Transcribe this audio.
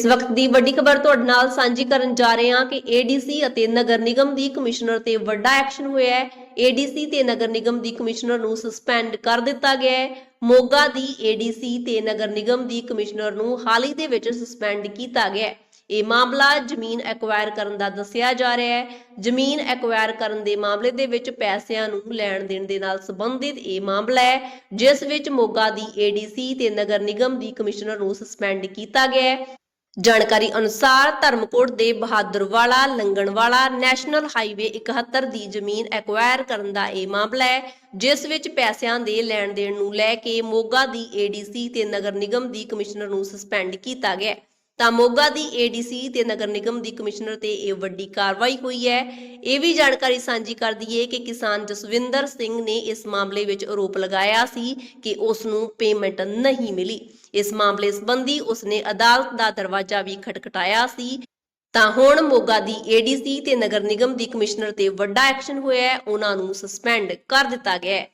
ਇਸ ਵਕਤ ਦੀ ਵੱਡੀ ਖਬਰ ਤੁਹਾਡੇ ਨਾਲ ਸਾਂਝੀ ਕਰਨ ਜਾ ਰਹੇ ਹਾਂ ਕਿ ਏਡੀਸੀ ਅਤੇ ਨਗਰ ਨਿਗਮ ਦੀ ਕਮਿਸ਼ਨਰ ਤੇ ਵੱਡਾ ਐਕਸ਼ਨ ਹੋਇਆ ਹੈ। ਏਡੀਸੀ ਤੇ ਨਗਰ ਨਿਗਮ ਦੀ ਕਮਿਸ਼ਨਰ ਨੂੰ ਸਸਪੈਂਡ ਕਰ ਦਿੱਤਾ ਗਿਆ ਹੈ। ਮੋਗਾ ਦੀ ਏਡੀਸੀ ਤੇ ਨਗਰ ਨਿਗਮ ਦੀ ਕਮਿਸ਼ਨਰ ਨੂੰ ਹਾਲ ਹੀ ਦੇ ਵਿੱਚ ਸਸਪੈਂਡ ਕੀਤਾ ਗਿਆ ਹੈ। ਇਹ ਮਾਮਲਾ ਜ਼ਮੀਨ ਐਕਵਾਇਰ ਕਰਨ ਦਾ ਦੱਸਿਆ ਜਾ ਰਿਹਾ ਹੈ। ਜ਼ਮੀਨ ਐਕਵਾਇਰ ਕਰਨ ਦੇ ਮਾਮਲੇ ਦੇ ਵਿੱਚ ਪੈਸਿਆਂ ਨੂੰ ਲੈਣ ਦੇਣ ਦੇ ਨਾਲ ਸੰਬੰਧਿਤ ਇਹ ਮਾਮਲਾ ਹੈ, ਜਿਸ ਵਿੱਚ ਮੋਗਾ ਦੀ ਏਡੀਸੀ ਤੇ ਨਗਰ ਨਿਗਮ ਦੀ ਕਮਿਸ਼ਨਰ ਨੂੰ ਸਸਪੈਂਡ ਕੀਤਾ ਗਿਆ ਹੈ। ਜਾਣਕਾਰੀ ਅਨੁਸਾਰ ਧਰਮਕੋਟ ਦੇ ਬਹਾਦਰਵਾਲਾ ਲੰਗਣਵਾਲਾ ਨੈਸ਼ਨਲ ਹਾਈਵੇ 71 ਦੀ ਜ਼ਮੀਨ ਐਕਵਾਇਰ ਕਰਨ ਦਾ ਇਹ ਮਾਮਲਾ ਹੈ, ਜਿਸ ਵਿੱਚ ਪੈਸਿਆਂ ਦੇ ਲੈਣ ਦੇਣ ਨੂੰ ਲੈ ਕੇ ਮੋਗਾ ਦੀ ਏਡੀਸੀ ਤੇ ਨਗਰ ਨਿਗਮ ਦੀ ਕਮਿਸ਼ਨਰ ਨੂੰ ਸਸਪੈਂਡ ਕੀਤਾ ਗਿਆ ਹੈ। ਤਾਂ ਮੋਗਾ ਦੀ ਏਡੀਸੀ ਤੇ ਨਗਰ ਨਿਗਮ ਦੀ ਕਮਿਸ਼ਨਰ ਤੇ ਇਹ ਵੱਡੀ ਕਾਰਵਾਈ ਹੋਈ ਹੈ। ਇਹ ਵੀ ਜਾਣਕਾਰੀ ਸਾਂਝੀ ਕਰ ਦਈਏ ਕਿ ਕਿਸਾਨ ਜਸਵਿੰਦਰ ਸਿੰਘ ਨੇ ਇਸ ਮਾਮਲੇ ਵਿੱਚ ਆਰੋਪ ਲਗਾਇਆ ਸੀ ਕਿ ਉਸ ਨੂੰ ਪੇਮੈਂਟ ਨਹੀਂ ਮਿਲੀ। ਇਸ ਮਾਮਲੇ ਸੰਬੰਧੀ ਉਸਨੇ ਅਦਾਲਤ ਦਾ ਦਰਵਾਜ਼ਾ ਵੀ ਖਟਖਟਾਇਆ ਸੀ। ਤਾਂ ਹੁਣ ਮੋਗਾ ਦੀ ਏਡੀਸੀ ਤੇ ਨਗਰ ਨਿਗਮ ਦੀ ਕਮਿਸ਼ਨਰ ਤੇ ਵੱਡਾ ਐਕਸ਼ਨ ਹੋਇਆ ਹੈ। ਉਹਨਾਂ ਨੂੰ ਸਸਪੈਂਡ ਕਰ ਦਿੱਤਾ ਗਿਆ ਹੈ।